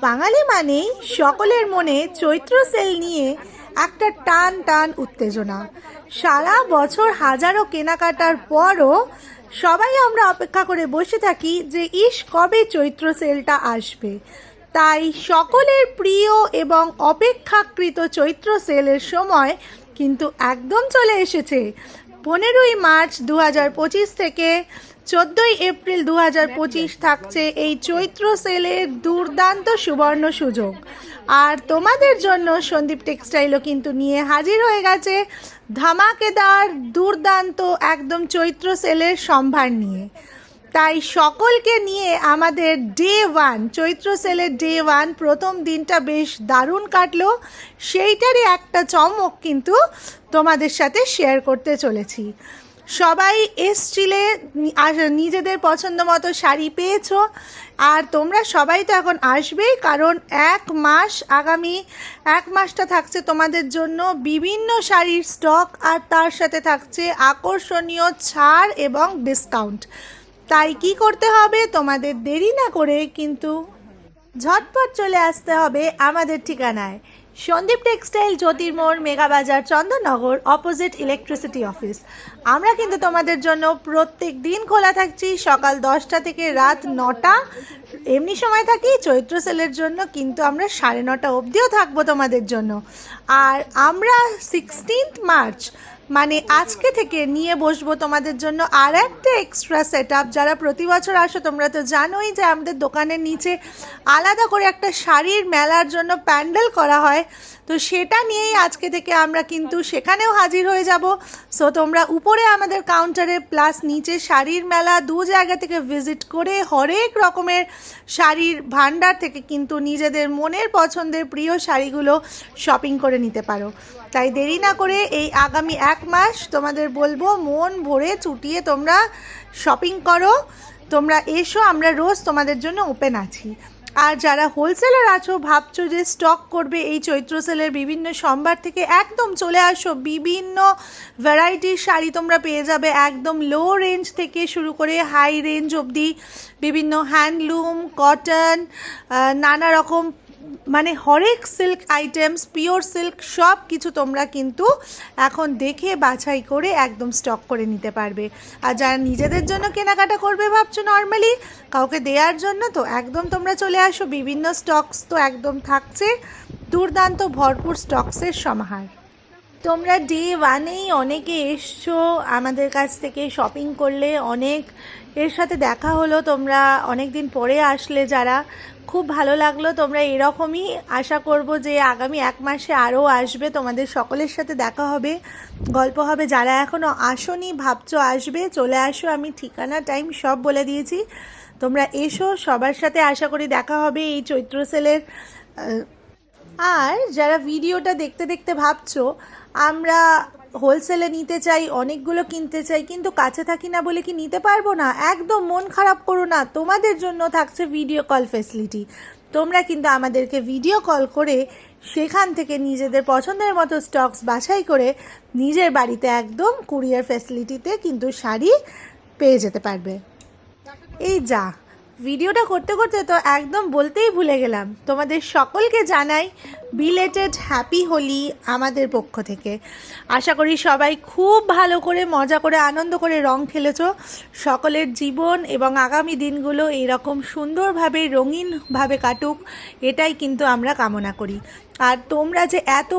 বাঙালি মানেই সকলের মনে চৈত্র সেল নিয়ে একটা টান টান উত্তেজনা। সারা বছর হাজারো কেনাকাটার পরও সবাই আমরা অপেক্ষা করে বসে থাকি যে ইস, কবে চৈত্র সেলটা আসবে। তাই সকলের প্রিয় এবং অপেক্ষাকৃত চৈত্র সেলের সময় কিন্তু একদম চলে এসেছে। পনেরোই মার্চ দু হাজার পঁচিশ থেকে চোদ্দোই এপ্রিল দু হাজার পঁচিশ থাকছে এই চৈত্র সেলের দুর্দান্ত সুবর্ণ সুযোগ। আর তোমাদের জন্য সন্দীপ টেক্সটাইলও কিন্তু নিয়ে হাজির হয়ে গেছে ধামাকেদার, দুর্দান্ত একদম চৈত্র সেলের সম্ভার নিয়ে। তাই সকলকে নিয়ে আমাদের ডে ওয়ান চৈত্র সেলের ডে ওয়ান প্রথম দিনটা বেশ দারুণ কাটলো। সেইটারই একটা চমক কিন্তু তোমাদের সাথে শেয়ার করতে চলেছি। সবাই এসছিলে নিজেদের পছন্দ মতো শাড়ি পেয়েছ। আর তোমরা সবাই তো এখন আসবেই, কারণ এক মাস আগামী, এক মাসটা থাকছে তোমাদের জন্য বিভিন্ন শাড়ির স্টক আর তার সাথে থাকছে আকর্ষণীয় ছাড় এবং ডিসকাউন্ট তাই কি করতে হবে? তোমাদের দেরি না করে কিন্তু ঝটপট চলে আসতে হবে আমাদের ঠিকানায়। Sandip textile Jyotirmor mega bazaar Chandannagar opposite electricity office আমরা কিন্তু তোমাদের জন্য প্রত্যেক দিন খোলা থাকছি, সকাল দশটা থেকে রাত নটা। এমনি সময় থাকি, চৈত্র সেলের জন্য কিন্তু আমরা সাড়ে নটা অবধিও থাকব তোমাদের জন্য। আর আমরা সিক্সটিন্থ মার্চ মানে আজকে থেকে নিয়ে বসবো তোমাদের জন্য আর একটা এক্সট্রা সেট যারা প্রতি বছর আসো, তোমরা তো জানোই যে আমাদের দোকানের নিচে আলাদা করে একটা শাড়ির মেলার জন্য প্যান্ডেল করা হয়। তো সেটা নিয়েই আজকে থেকে আমরা কিন্তু সেখানেও হাজির হয়ে যাব। সো তোমরা উপরে আমাদের কাউন্টারে প্লাস নিচে শাড়ির মেলা দু জায়গা থেকে ভিজিট করে হরেক রকমের শাড়ির ভান্ডার থেকে কিন্তু নিজেদের মনের পছন্দের প্রিয় শাড়িগুলো শপিং করে নিতে পারো। তাই দেরি না করে এই আগামী এক মাস তোমাদের বলব, মন ভরে চুটিয়ে তোমরা শপিং করো। তোমরা এসো, আমরা রোজ তোমাদের জন্য ওপেন আছি। আর যারা হোলসেলার আছো, ভাবছ যে স্টক করবে এই চৈত্র সেলের বিভিন্ন সম্ভার থেকে একদম চলে আসো। বিভিন্ন ভ্যারাইটির শাড়ি তোমরা পেয়ে যাবে, একদম লো রেঞ্জ থেকে শুরু করে হাই রেঞ্জ অবধি। বিভিন্ন হ্যান্ডলুম কটন নানা রকম মানে হরেক সিল্ক আইটেমস, পিওর সিল্ক সব কিছু তোমরা কিন্তু এখন দেখে বাছাই করে একদম স্টক করে নিতে পারবে। আর যারা নিজেদের জন্য কেনাকাটা করবে ভাবছ নর্মালি কাউকে দেওয়ার জন্য, তো একদম তোমরা চলে আসো। বিভিন্ন স্টকস তো একদম থাকছে। দুর্দান্ত ভরপুর স্টকসের সমাহার। তোমরা ডে ওয়ানেই অনেকে এসছো, আমাদের কাছ থেকে শপিং করলে অনেক এর সাথে দেখা হলো, তোমরা অনেক দিন পরে আসলে যারা। খুব ভালো লাগল, তোমরা এরকমই আশা করব যে আগামী এক মাসে আরও আসবে। তোমাদের সকলের সাথে দেখা হবে, গল্প হবে। যারা এখনও আসোনি, ভাবছ আসবে, চলে আসো। আমি ঠিকানা টাইম সব বলে দিয়েছি। তোমরা এসো, সবার সাথে আশা করি দেখা হবে এই চৈত্র সেলের আর যারা ভিডিওটা দেখতে দেখতে ভাবছ, আমরা হোলসেলে নিতে চাই, অনেকগুলো কিনতে চাই, কিন্তু কাছে থাকি না বলে কি নিতে পারব না? একদম মন খারাপ করো না, তোমাদের জন্য থাকছে ভিডিও কল ফেসিলিটি তোমরা কিন্তু আমাদেরকে ভিডিও কল করে সেখান থেকে নিজেদের পছন্দের মতো স্টকস বাছাই করে নিজের বাড়িতে একদম কুরিয়ার ফেসিলিটিতে কিন্তু শাড়ি পেয়ে যেতে পারবে। এই যা। ভিডিওটা করতে করতে তো একদম বলতেই ভুলে গেলাম। তোমাদের সকলকে জানাই বিলেটেড হ্যাপি হোলি আমাদের পক্ষ থেকে। আশা করি সবাই খুব ভালো করে, মজা করে, আনন্দ করে রং খেলেছো সকলের জীবন এবং আগামী দিনগুলো এরকম সুন্দরভাবে, রঙিনভাবে কাটুক, এটাই কিন্তু আমরা কামনা করি। আর তোমরা যে এত